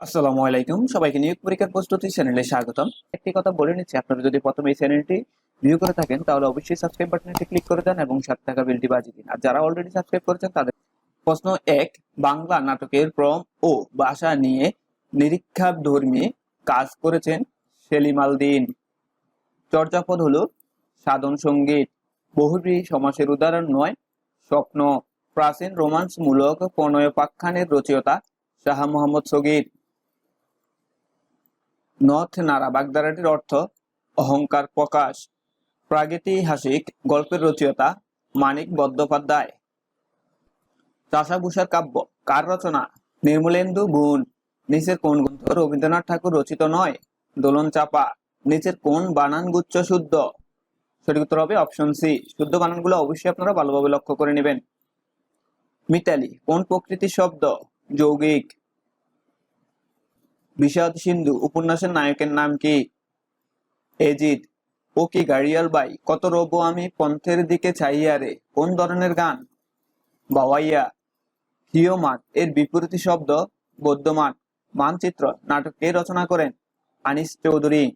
আসসালামু আলাইকুম। সবাইকে নিয়োগ পরীক্ষার প্রস্তুতি চ্যানেলে স্বাগতম। একটি কথা বলে নিচ্ছি, আপনারা যদি প্রথমে এই চ্যানেলটি ভিউ করে থাকেন, তাহলে অবশ্যই সাবস্ক্রাইব বাটনটি ক্লিক করে দেন এবং সাত টাকা বেলটি বাজিয়ে দিন। আর যারা অলরেডি সাবস্ক্রাইব করেছেন, তাদের প্রশ্ন এক, বাংলা নাটকের ক্রম ও ভাষা নিয়ে নিরীক্ষা ধর্মী কাজ করেছেন সেলিম আল দিন। চর্যাপদ হলো, সাধন সংগীত। বহুব্রী সমাসের উদাহরণ নয়, স্বপ্ন। প্রাচীন রোমান্সমূলক প্রণয়োপাখ্যানের রচয়িতা শাহ মোহাম্মদ সগীর। নথ নারা বাগদারাটির অর্থ অহংকার প্রকাশ। প্রাগৈতিহাসিক গল্পের রচয়িতা মানিক বন্দ্যোপাধ্যায়। চাষাভূষার কাব্য, কার রচনা? নির্মলেন্দু গুণ। নিচের কোন গ্রন্থ রবীন্দ্রনাথ ঠাকুর রচিত নয়? দোলন চাপা। নিচের কোন বানান গুচ্ছ শুদ্ধ? সঠিক উত্তর হবে অপশন সি। শুদ্ধ বানানগুলো অবশ্যই আপনারা ভালোভাবে লক্ষ্য করে নেবেন। মিতালি, কোন প্রকৃতির শব্দ? যৌগিক। বিষাদ সিন্ধু উপন্যাসের নায়কের নাম কি? এজিদ। ও কি গাড়িয়াল বাই? কত রব আমি পন্থের দিকে চাইয়া রে? কোন ধরনের গান? বাওয়াইয়া। হিওমান এর বিপরীত শব্দ বৌদ্ধমান। মানচিত্র, নাটক কে রচনা করেন আনিস চৌধুরী।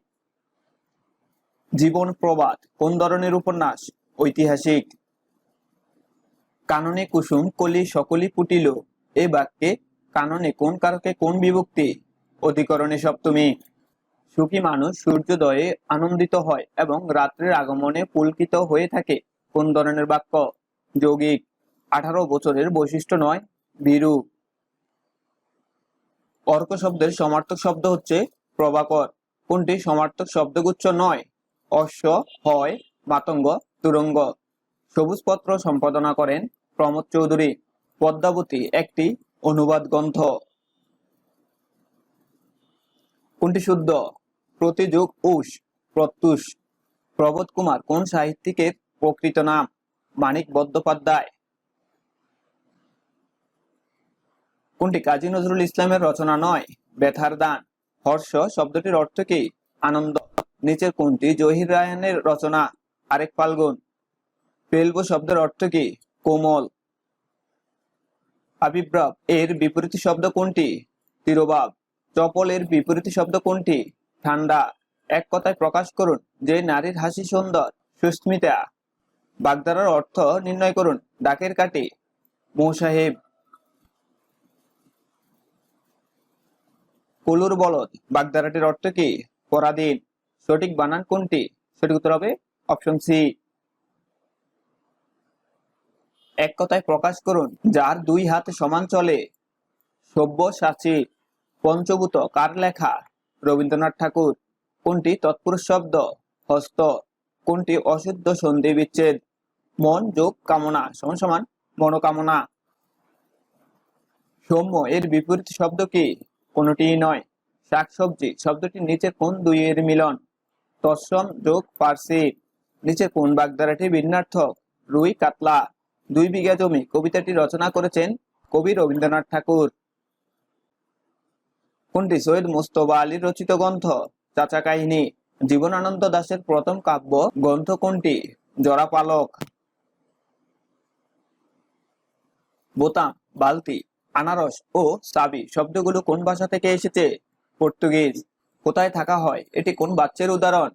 জীবন প্রবাদ, কোন ধরনের উপন্যাস? ঐতিহাসিক। কাননে কুসুম, কলি সকলি ফুটিল। এ বাক্যে কাননে কোন কারকে কোন বিভক্তি? অধিকরণে সপ্তমী সুখী মানুষ, সূর্যোদয়ে আনন্দিত হয় এবং রাত্রের আগমনে পুলকিত হয়ে থাকে। কোন ধরনের বাক্য? যৌগিক আঠারো বছরের বৈশিষ্ট্য নয়। ভীরু অর্ক শব্দের সমার্থক শব্দ হচ্ছে প্রভাকর কোনটি সমার্থক শব্দগুচ্ছ নয়? অশ্ব, হয়, মাতঙ্গ, তুরঙ্গ। সবুজ পত্র সম্পাদনা করেন প্রমোদ চৌধুরী। পদ্মাবতী একটি অনুবাদ গ্রন্থ। কোনটি শুদ্ধ? প্রতিযোগ উষ, প্রত্যুষ। প্রবোধ কুমার, কোন সাহিত্যিকের প্রকৃত নাম? মানিক বন্দ্যোপাধ্যায়। কোনটি? কাজী নজরুল ইসলামের রচনা নয়, ব্যথার দান। হর্ষ, শব্দটির অর্থ কি? আনন্দ। নিচের কোনটি? জহির রায়হানের রচনা। আরেক ফাল্গুন। পেলব শব্দের অর্থ কি? কোমল। আবিপ্রাব এর বিপরীত শব্দ কোনটি? তিরোবাব চপল এর বিপরীত শব্দ কোনটি? ঠান্ডা। এক কথায় প্রকাশ করুন, যে নারীর হাসি সুন্দর, সুস্মিতা। বাগদারার অর্থ নির্ণয় করুন ডাকের কাটি। মৌসাহেব। কলুর বলদ বাগদারাটির অর্থ কি? পরাধীন। সঠিক বানান কোনটি? সঠিক উত্তর হবে অপশন সি। এক কথায় প্রকাশ করুন, যার দুই হাত সমান চলে। সভ্য সাচী পঞ্চভূত কার লেখা রবীন্দ্রনাথ ঠাকুর। কোনটি তৎপুরুষ শব্দ? হস্ত। কোনটি অশুদ্ধ সন্ধি বিচ্ছেদ? মন, যোগ, কামনা, সমান সমান মনোকামনা। সৌম্য, এর বিপরীত শব্দ কি? কোনটিই নয়। শাকসবজি, শব্দটি নিচের কোন দুই এর মিলন? তৎসম, যোগ, পার্সি। নিচের কোন বাগধারাটি ভিন্নার্থক? রুই, কাতলা। দুই বিঘা জমি কবিতাটি রচনা করেছেন কবি রবীন্দ্রনাথ ঠাকুর। কোনটি? সৈয়দ মুস্তফা আলীর রচিত গ্রন্থ, চাচা কাহিনী। জীবনানন্দ দাশের প্রথম কাব্য গ্রন্থ কোনটি? জরা পালক। বোতাম, বালতি, আনারস ও সাবি শব্দগুলো কোন ভাষা থেকে এসেছে? পর্তুগিজ। কোথায় থাকা হয়? এটি কোন বাচ্চের উদাহরণ?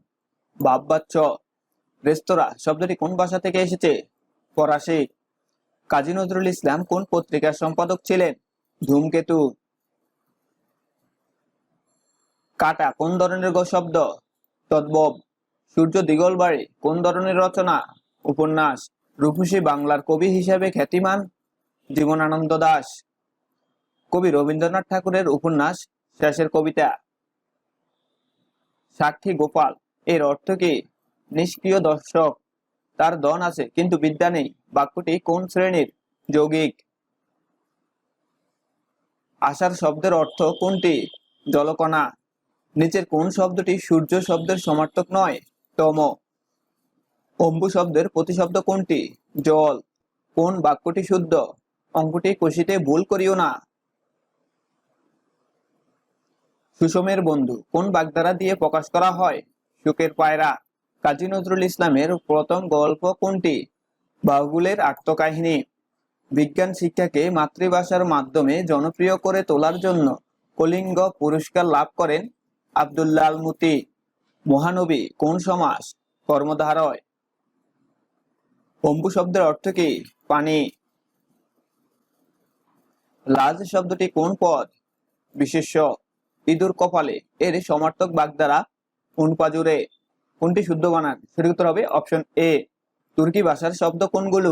বাপ বাচ্চ রেস্তোরাঁ। শব্দটি কোন ভাষা থেকে এসেছে? ফরাসি। কাজী নজরুল ইসলাম কোন পত্রিকার সম্পাদক ছিলেন? ধূমকেতু। কাটা কোন ধরনের শব্দ? তদ্ভব। সূর্য দিগলবাড়ি কোন ধরনের রচনা? উপন্যাস। রূপসী বাংলার কবি হিসেবে খ্যাতিমান জীবনানন্দ দাস। কবি রবীন্দ্রনাথ ঠাকুরের উপন্যাস শেষের কবিতা। সাক্ষী গোপাল, এর অর্থ কি? নিষ্ক্রিয় দর্শক, তার দন আছে, কিন্তু বিদ্যা নেই। বাক্যটি কোন শ্রেণির? যৌগিক। আশার শব্দের অর্থ কোনটি? জলকণা। নিচের কোন শব্দটি সূর্য শব্দের সমার্থক নয়? তম। অম্বু শব্দের প্রতিশব্দ কোনটি? জল। কোন বাক্যটি শুদ্ধ? অঙ্কটি কষিতে ভুল করিও না। সুষমের বন্ধু, কোন বাগধারা দিয়ে প্রকাশ করা হয়? সুখের পায়রা। কাজী নজরুল ইসলামের প্রথম গল্প কোনটি? বাহুগুলের আত্মকাহিনী। বিজ্ঞান শিক্ষাকে মাতৃভাষার মাধ্যমে জনপ্রিয় করে তোলার জন্য কলিঙ্গ পুরস্কার লাভ করেন আবদুল্লাহ আল মুতি মহানবী, কোন সমাস কর্মধারয়। অম্বু শব্দের অর্থ কি? পানি। লাজ শব্দটি কোন পদ? বিশেষ্য। ইঁদুর কপালে। এর সমার্থক বাগধারা কোন পাজুরে কোনটি শুদ্ধ বানান? সঠিক উত্তর হবে অপশন এ তুর্কি ভাষার শব্দ কোনগুলো?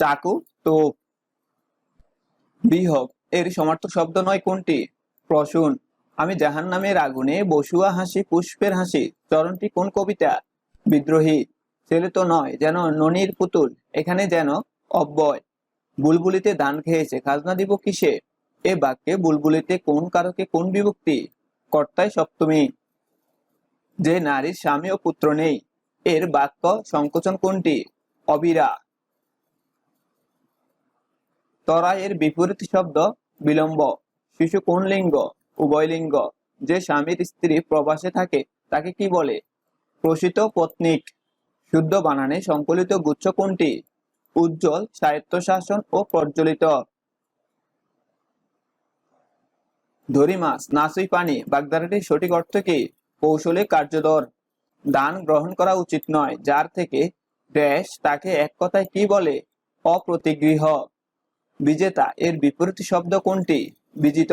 চাকু, তোপ। বিহক এর সমার্থক শব্দ নয় কোনটি? প্রসূন। আমি জাহান নামের আগুনে বসুয়া হাসি, পুষ্পের হাসি, চরণটি কোন কবিতা? বিদ্রোহী, ছেলে তো নয়, যেন ননির পুতুল, এখানে যেন অব্যয়। বুলবুলিতে দান খেয়েছে, খাজনা দিব কিসে? এ বাক্যে বুলবুলিতে কোন কারকে কোন বিভক্তি? কর্তায় সপ্তমী, যে নারীর স্বামী ও পুত্র নেই, এর বাক্য সংকোচন কোনটি? অবিরা। তরা এর বিপরীত শব্দ বিলম্ব, শিশু কোন লিঙ্গ? উভয় লিঙ্গ যে স্বামীর স্ত্রী প্রবাসে থাকে, তাকে কি বলে? প্রসিত পত্নিক। শুদ্ধ বানানে সংকলিত গুচ্ছ কোনটি? উজ্জ্বল, স্বায়ত্তশাসন ও প্রজ্বলিত। ধরি মাছ নাসুই পানি, বাগদারাটির সঠিক অর্থ কি? কৌশলে কার্যদর। দান গ্রহণ করা উচিত নয়, যার থেকে ড্যাশ তাকে এক কথায় কি বলে? অপ্রতিগৃহ। বিজেতা, এর বিপরীত শব্দ কোনটি? বিজিত।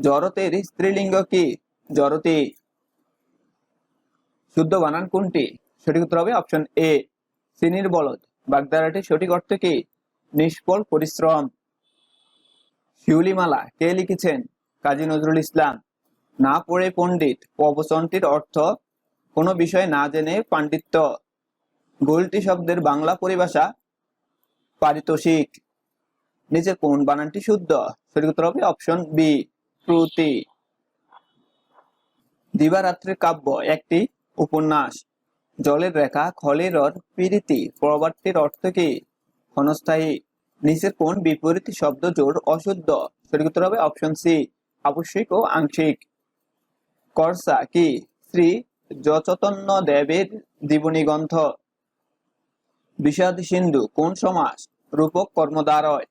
জড়তের স্ত্রীলিঙ্গ কি? জড়তি শুদ্ধ বানান কোনটি? সঠিক উত্তর হবে অপশন এ, সিনির বলদ। বাগদারাটির সঠিক অর্থ কি? নিষ্ফল পরিশ্রম। শিউলিমালা, কে লিখেছেন? কাজী নজরুল ইসলাম। না পড়ে পণ্ডিত। প্রবচনটির অর্থ, কোনো বিষয় না জেনে পাণ্ডিত্য। গোলটি শব্দের বাংলা পরিভাষা পারিতোষিক। নিচে কোন বানানটি শুদ্ধ? সঠিক উত্তর হবে অপশন বি। শ্রুতি দিবারাত্রির কাব্য একটি উপন্যাস। জলের রেখা, খলের প্রীতি প্রবাদটির অর্থ কি? ক্ষণস্থায়ী নিচের কোন বিপরীত শব্দ, জোর, অশুদ্ধ। সঠিক উত্তর হবে অপশন সি আবশ্যিক ও আংশিক। করসা কি? শ্রী যচতন্য দেবের জীবনী গ্রন্থ। বিষাদ সিন্ধু কোন সমাস? রূপক কর্মদ্বারয়।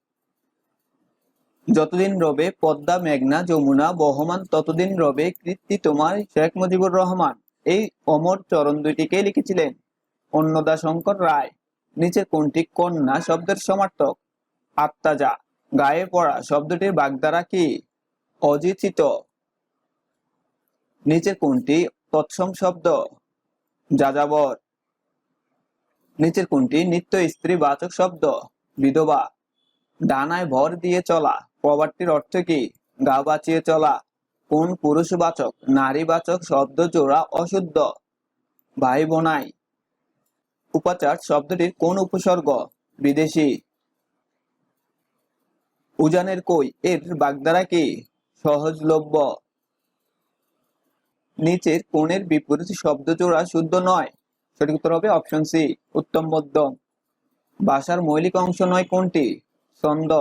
যতদিন রবে পদ্মা, মেঘনা, যমুনা, বহমান, ততদিন রবে কৃতি তোমার, শেখ মুজিবুর রহমান। এই অমর চরণ দুইটিকে লিখেছিলেন? অন্নদা শঙ্কর রায়। নিচে কোনটি কন্যা শব্দের সমার্থক? আত্মাজা। গায়ে পড়া শব্দটির বাগদারা কি? অজিচিত। নিচে কোনটি তৎসম শব্দ? যাযাবর। নিচের কোনটি নিত্য স্ত্রী বাচক শব্দ? বিধবা। ডানায় ভর দিয়ে চলা। প্রবাদটির অর্থ কি? গা বাঁচিয়ে চলা। কোন পুরুষবাচক, নারীবাচক শব্দ জোড়া অশুদ্ধ? ভাই বোনাই উপাচার শব্দটির কোন উপসর্গ? বিদেশি। উজানের কই, এর বাগদারা কি? সহজলভ্য। নিচের কোণের বিপরীত শব্দ জোড়া শুদ্ধ নয়। সঠিক উত্তর হবে অপশন সি, উত্তম মধ্যম। ভাষার মৌলিক অংশ নয় কোনটি? ছন্দ।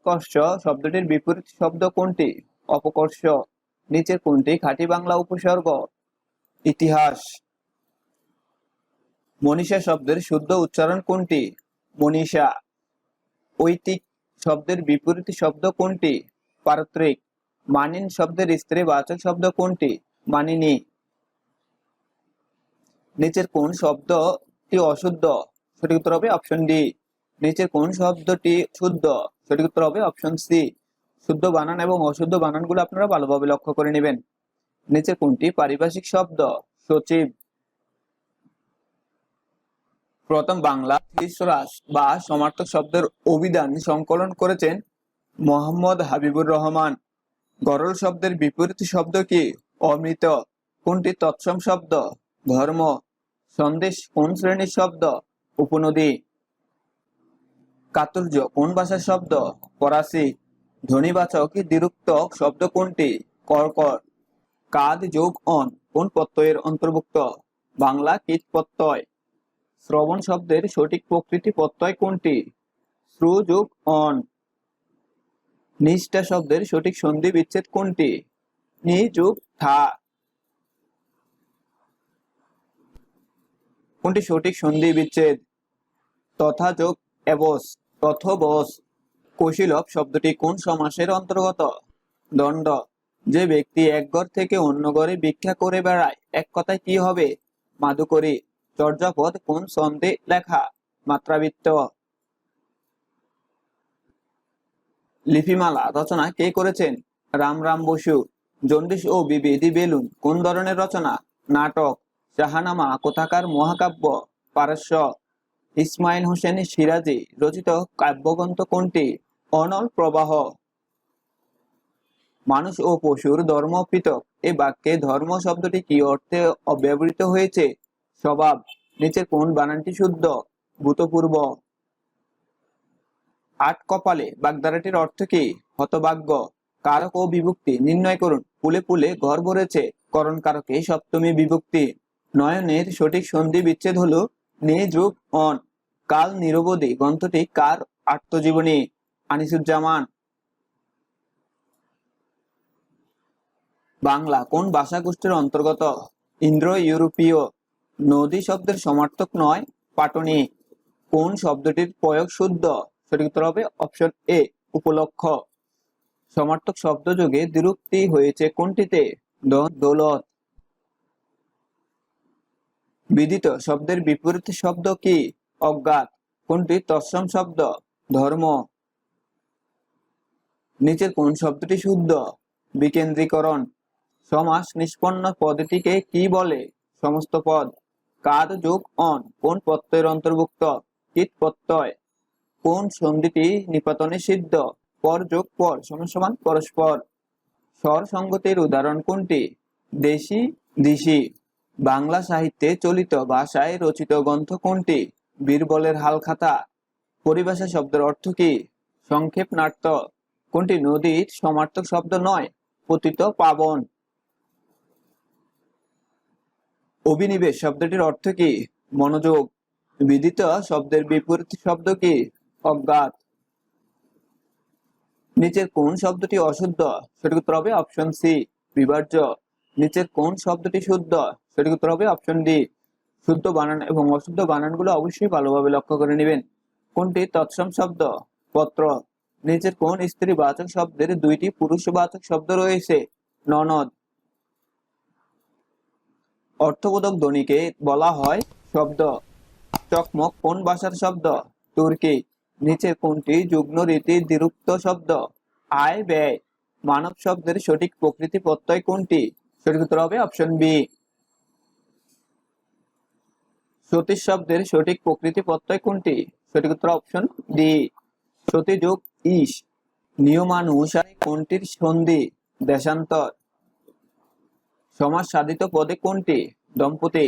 স্পর্শ শব্দটির বিপরীত শব্দ কোনটি? অপকর্ষ। নিচের কোনটি? খাঁটি বাংলা উপসর্গ। ইতিহাস। মনীষা শব্দের শুদ্ধ উচ্চারণ কোনটি? মনীষা। ঐতিক শব্দের বিপরীত শব্দ কোনটি? পারত্রিক। মানিন শব্দের স্ত্রী বাচক শব্দ কোনটি? মানিনী। নিচের কোন শব্দটি অশুদ্ধ? সঠিক উত্তর হবে অপশন ডি। নিচের কোন শব্দটি শুদ্ধ? সঠিক উত্তর হবে অপশন সি শুদ্ধ বানান এবং অশুদ্ধ বানানগুলো আপনারা ভালোভাবে লক্ষ্য করে নেবেন। নিচে কোনটি? পারিভাষিক শব্দ। সচিব। প্রথম বাংলা ত্রিশরাস বা সমার্থক শব্দের অভিধান সংকলন করেছেন মোহাম্মদ হাবিবুর রহমান। গরল শব্দের বিপরীত শব্দ কি? অমৃত। কোনটি? তৎসম শব্দ। ধর্ম। সন্দেশ কোন শ্রেণির শব্দ? উপনদী। কাতুর্য কোন ভাষার শব্দ? ফরাসি। ধ্বনিবাচক দ্বিরুক্ত শব্দ কোনটি? কর্কর। কাদ যোগ অন কোন প্রত্যয়ের অন্তর্ভুক্ত? বাংলা কীট প্রত্যয়। শ্রবণ শব্দের সঠিক প্রকৃতি প্রত্যয় কোনটি? শ্রু যোগ অন। নিষ্ঠা শব্দের সঠিক সন্ধি বিচ্ছেদ কোনটি? নি যোগ থা। কোনটি সঠিক সন্ধি বিচ্ছেদ? তথা যোগ এবস তথবস কৌশীলভ শব্দটি কোন সমাসের অন্তর্গত? দণ্ড। যে ব্যক্তি এক ঘর থেকে অন্য ঘরে ভিক্ষা করে বেড়ায়, এক কথায় কি হবে? মাধুকরী চর্যাপদ কোন ছন্দে লেখা? মাত্রাবৃত্ত। লিপিমালা। রচনা কে করেছেন? রাম রাম বসু। জন্ডিস ও বিবেদি বেলুন। কোন ধরনের রচনা? নাটক। জাহানামা কোথাকার মহাকাব্য? পারস্য। ইসমাইল হোসেন সিরাজি রচিত কাব্যগ্রন্থ কোনটি? অনল প্রবাহ। মানুষ ও পশুর ধর্ম পৃথক। এই বাক্যে ধর্ম শব্দটি কি অর্থে ব্যবহৃত হয়েছে? স্বভাব। নিচের কোন বানানটি শুদ্ধ? ভূতপূর্ব। আট কপালে। বাগদারাটির অর্থ কি? হতভাগ্য। কারক ও বিভক্তি। নির্ণয় করুন। পুলে পুলে ঘর ভরেছে। করণ কারকে সপ্তমী বিভক্তি। নয়নের সঠিক সন্ধি বিচ্ছেদ হলো নে যোগ অন। কাল নিরবধি। গ্রন্থটি কার আত্মজীবনী? আনিসুজ্জামান। বাংলা। কোন ভাষা গোষ্ঠীর অন্তর্গত? ইন্দ্র ইউরোপীয় নদী শব্দের সমার্থক নয়, পাটনি। কোন শব্দটির প্রয়োগ শুদ্ধ? সঠিক উত্তর হবে অপশন এ, উপলক্ষ। সমার্থক শব্দ যোগে দ্বিরুক্তি হয়েছে কোনটিতে? দৌলত। বিদিত শব্দের বিপরীত শব্দ কি? অজ্ঞাত। কোনটি? তৎসম শব্দ। ধর্ম। নিচের কোন শব্দটি শুদ্ধ? বিকেন্দ্রীকরণ। সমাস নিষ্পন্ন পদটিকে কি বলে? সমস্ত পদ। কাদ যোগ অন। কোন প্রত্যয়ের অন্তর্ভুক্ত? কীট প্রত্যয়। কোন সন্ধিটি নিপাতনে সিদ্ধ? পর যোগ পর সমান পরস্পর। স্বর সঙ্গতির উদাহরণ কোনটি? দেশি, দিশি। বাংলা সাহিত্যে চলিত ভাষায় রচিত গ্রন্থ কোনটি? বীরবলের হালখাতা। পরিভাষা শব্দের অর্থ কি? সংক্ষেপ নাট্য কোনটি নদীর সমার্থক শব্দ নয়? পতিত পাবন। অভিনিবেশ শব্দটির অর্থ কি? মনোযোগ। বিদিত শব্দের বিপরীত শব্দ কি? অজ্ঞাত। নিচের কোন শব্দটি অশুদ্ধ? সঠিক উত্তর হবে অপশন সি, বিভাজ্য। নিচের কোন শব্দটি শুদ্ধ? সঠিক উত্তর হবে অপশন ডি শুদ্ধ বানান এবং অশুদ্ধ বানানগুলো অবশ্যই ভালোভাবে লক্ষ্য করে নেবেন। কোনটি তৎসম শব্দ? পত্র। নিচের কোন স্ত্রী বাচক শব্দের দুইটি পুরুষবাচক শব্দ রয়েছে? ননদ। অর্থবোধক ধ্বনিকে বলা হয় শব্দ। চকমক কোন ভাষার শব্দ? তুর্কি। নিচে কোনটি যুগ্ম রীতির দ্বিরুক্ত শব্দ? আয় ব্যয়। মানব শব্দের সঠিক প্রকৃতি প্রত্যয় কোনটি? সঠিক উত্তর হবে। অপশন বি সতীশ শব্দের সঠিক প্রকৃতি প্রত্যয় কোনটি? সঠিক উত্তর অপশন ডি সতী যোগ ইস নিয়মানুসারে কোনটির সন্ধি দেশান্তর? সমাজ সাধিত পদে কোনটি? দম্পতি।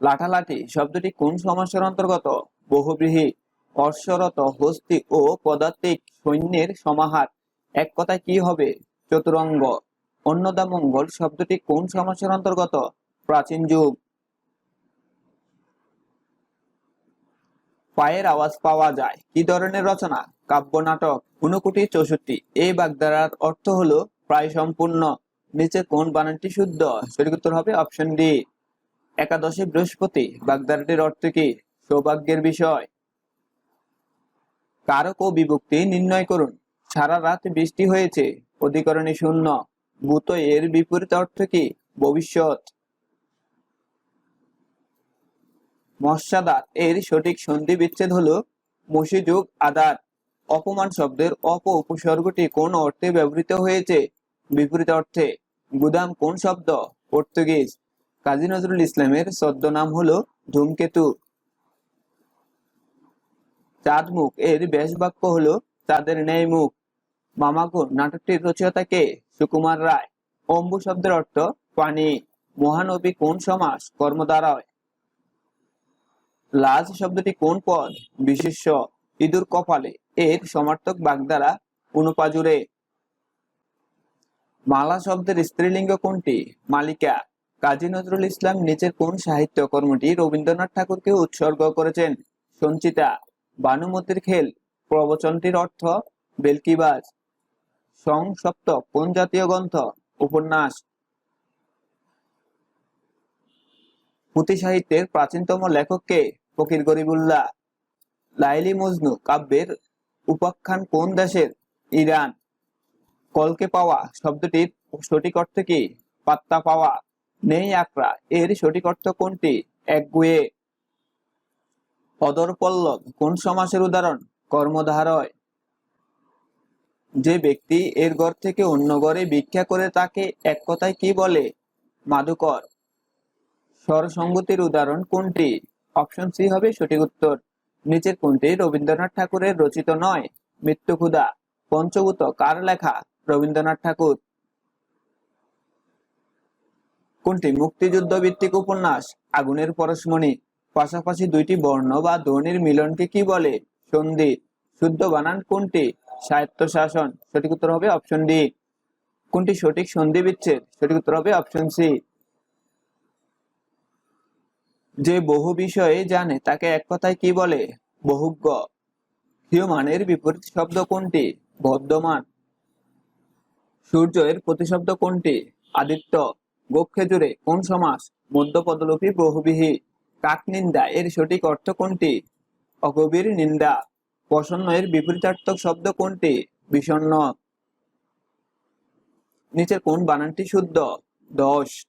লাঠালাঠি। শব্দটি কোন সমাসের অন্তর্গত? বহুব্রীহি। অশ্বরত, হস্তি ও পদাতিক সৈন্যের সমাহার। এক কথায় কি হবে? চতুরঙ্গ। অন্নদামঙ্গল শব্দটি কোন সমাসের অন্তর্গত? প্রাচীন যুগ। পায়ের আওয়াজ পাওয়া যায়। কি ধরনের রচনা? কাব্য নাটক। ঊনকোটি চৌষট্টি। এই বাগধারার অর্থ হলো প্রায় সম্পূর্ণ। নিচে কোন বানানটি শুদ্ধ? সঠিক উত্তর হবে অপশন ডি। একাদশী বৃহস্পতি। বাগধারাটির অর্থ কি? সৌভাগ্যের বিষয়। কারক ও বিভক্তি নির্ণয় করুন। সারা রাত বৃষ্টি হয়েছে। অধিকরণে শূন্য। ভূত এর বিপরীত অর্থ কি? ভবিষ্যৎ। মৎস্যাদাত এর সঠিক সন্ধি বিচ্ছেদ হলো মসিযুগ আদার অপমান শব্দের অপ উপসর্গটি কোন অর্থে ব্যবহৃত হয়েছে? বিপরীত অর্থে, গুদাম কোন শব্দ? পর্তুগিজ। কাজী নজরুল ইসলামের ছদ্মনাম হল ধূমকেতু। চাঁদ মুখ এর ব্যাস বাক্য হল চাঁদের ন্যায় মুখ মামাগুর নাটকটির রচয়িতা কে? সুকুমার রায়। অম্বু শব্দের অর্থ, পানি, মহানবী কোন সমাস কর্মদ্বারায় লাজ শব্দটি কোন পদ, বিশেষ্য, ইঁদুর কপালে, এর সমার্থক বাগধারা, অনুপাজুরে। মালা শব্দের স্ত্রীলিঙ্গ কোনটি, মালিকা? কাজী নজরুল ইসলাম নিচের কোন সাহিত্য কর্মটি রবীন্দ্রনাথ ঠাকুরকে উৎসর্গ করেছেন? সঞ্চিতা, বানুমতির খেল, প্রবচনটির অর্থ, বেলকিবাজ। সংসপ্তক কোন জাতীয় গ্রন্থ? উপন্যাস। পুঁথি সাহিত্যের প্রাচীনতম লেখককে ফকির গরিবুল্লাহ। লাইলি মজনু কাব্যের উপাখ্যান কোন দেশের? ইরান। কলকে পাওয়া শব্দটির সঠিক অর্থ কি? পাত্তা পাওয়া। নেই আকরা এর সঠিক অর্থ কোনটি? একগুয়ে। অদর পল্লব কোন সমাসের উদাহরণ? কর্মধারয়। যে ব্যক্তি এর ঘর থেকে অন্য ঘরে ভিক্ষা করে তাকে এক কথায় কি বলে? মাদুকর। স্বরসঙ্গতির উদাহরণ কোনটি? অপশন সি হবে সঠিক উত্তর। নিচের কোনটি? রবীন্দ্রনাথ ঠাকুরের রচিত নয়। মৃত্যুক্ষুধা পঞ্চভূত। কার লেখা? রবীন্দ্রনাথ ঠাকুর। কোনটি? মুক্তিযুদ্ধ ভিত্তিক উপন্যাস। আগুনের পরশমণি। পাশাপাশি দুইটি বর্ণ বা ধ্বনির মিলনকে কি বলে? সন্ধি। শুদ্ধ বানান কোনটি? সাহিত্য শাসন সঠিক উত্তর হবে অপশন ডি কোনটি সঠিক সন্ধি বিচ্ছেদ? সঠিক উত্তর হবে অপশন সি যে বহু বিষয়ে জানে, তাকে এক কথায় কি বলে? বহুজ্ঞ। হিউমানের বিপরীত শব্দ কোনটি? বর্ধমান সূর্যের প্রতিশব্দ কোনটি? আদিত্য। গোক্ষেজুরে কোন সমাস? মধ্যপদলোপী বহুবিহী। কাকনিন্দা এর সঠিক অর্থ কোনটি? অগভীর নিন্দা। প্রসন্ন এর বিপরীতার্থক শব্দ কোনটি? বিষণ্ণ নিচের কোন বানানটি শুদ্ধ? দশ।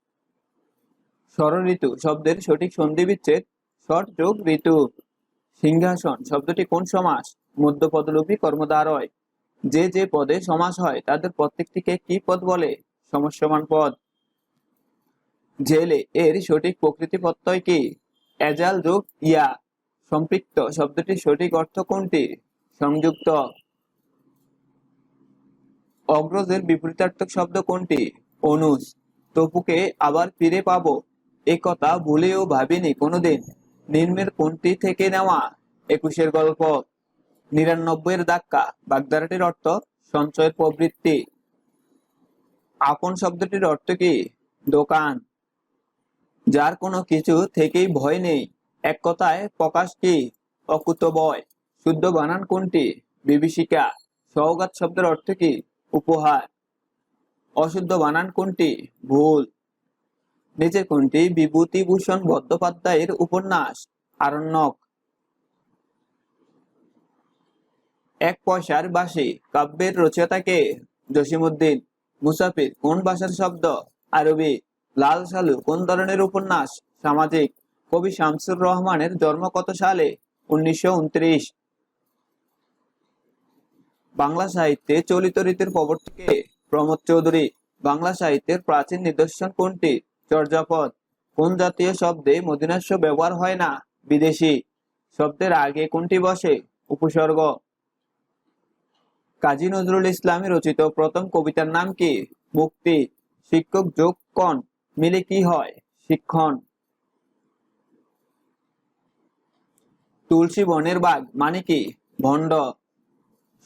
ঋতু শব্দের সঠিক সন্ধি বিচ্ছেদ ষট যোগ ঋতু। সিংহাসন শব্দটি কোন সমাস? মধ্যপদলোপী কর্মদ্বারয়। যে যে পদে সমাস হয়, তাদের প্রত্যেকটিকে কি পদ বলে? সমস্যমান পদ। জেলে এর সঠিক প্রকৃতি প্রত্যয় কি? এজাল যোগ ইয়া। সম্পৃক্ত। শব্দটির সঠিক অর্থ কোনটি? সংযুক্ত। অগ্রজের বিপরীতার্থক শব্দ কোনটি? অনুজ। তপুকে আবার ফিরে পাবো। এ কথা ভুলেও ভাবিনি কোনোদিন। নিম্নের কোনটি থেকে নেওয়া? একুশের গল্প। নিরানব্বইয়ের ধাক্কা। বাগদারাটির অর্থ সঞ্চয়ের প্রবৃত্তি। আপন শব্দটির অর্থ কি? দোকান। যার কোনো কিছু থেকেই ভয় নেই। এক কথায় প্রকাশ কি অকুত বয় শুদ্ধ বানান কোনটি? বিভীষিকা সৌগাত শব্দের অর্থ কি? উপহার। অশুদ্ধ বানান কোনটি? ভুল। নিচের কোনটি? বিভূতিভূষণ বন্দ্যোপাধ্যায়ের উপন্যাস, আরণ্যক। এক পয়সার বাসি কাব্যের রচয়িতাকে জসিমুদ্দিন মুসাফির, কোন ভাষার শব্দ? আরবি। লাল সালু, কোন ধরনের উপন্যাস? সামাজিক। কবি শামসুর রহমানের জন্ম কত সালে? উনিশশো উনত্রিশ। বাংলা সাহিত্যে চলিত রীতির প্রবর্তকে প্রমোদ চৌধুরী, বাংলা সাহিত্যের প্রাচীন নিদর্শন কোনটি? চর্যাপদ। কোন জাতীয় শব্দে মদিনাস্য ব্যবহার হয় না? বিদেশি। শব্দের আগে কোনটি বসে? উপসর্গ। কাজী নজরুল ইসলামী রচিত প্রথম কবিতার নাম কি? মুক্তি। শিক্ষক যোগ কন। মিলে কি হয়? শিক্ষণ। তুলসী বনের বাঘ মানে কি? ভণ্ড।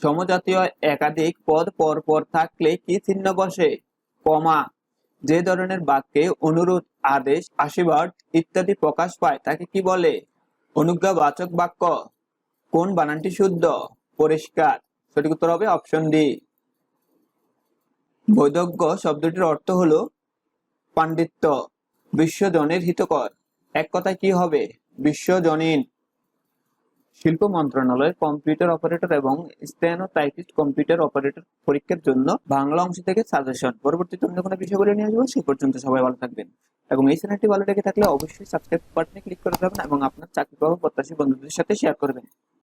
সমজাতীয় একাধিক পদ পর পর থাকলে কি চিহ্ন বসে? কমা। যে ধরনের বাক্যে অনুরোধ আদেশ, আশীর্বাদ ইত্যাদি প্রকাশ পায়, তাকে কি বলে? অনুজ্ঞাবাচক বাক্য। কোন বানানটি শুদ্ধ? পরিষ্কার। সঠিক উত্তর হবে অপশন ডি। বৈদজ্ঞ শব্দটির অর্থ হলো পাণ্ডিত্য, বিশ্বজনের হিতকর। এক কথায় কি হবে? বিশ্বজনীন। শিল্প মন্ত্রণালয়ের কম্পিউটার অপারেটর এবং স্টেনো টাইপিস্ট কম্পিউটার অপারেটর পরীক্ষার জন্য বাংলা অংশ থেকে সাজেশন পরবর্তীতে অন্য কোনো বিষয় বলে নিয়ে আসব সেই পর্যন্ত সবাই ভালো থাকবেন। এবং এই চ্যানেলটি ভালো লেগে থাকলে অবশ্যই সাবস্ক্রাইব বাটনে ক্লিক করে দেবেন এবং আপনার চাকরি পাওয়া প্রত্যাশী বন্ধুদের সাথে শেয়ার করবেন।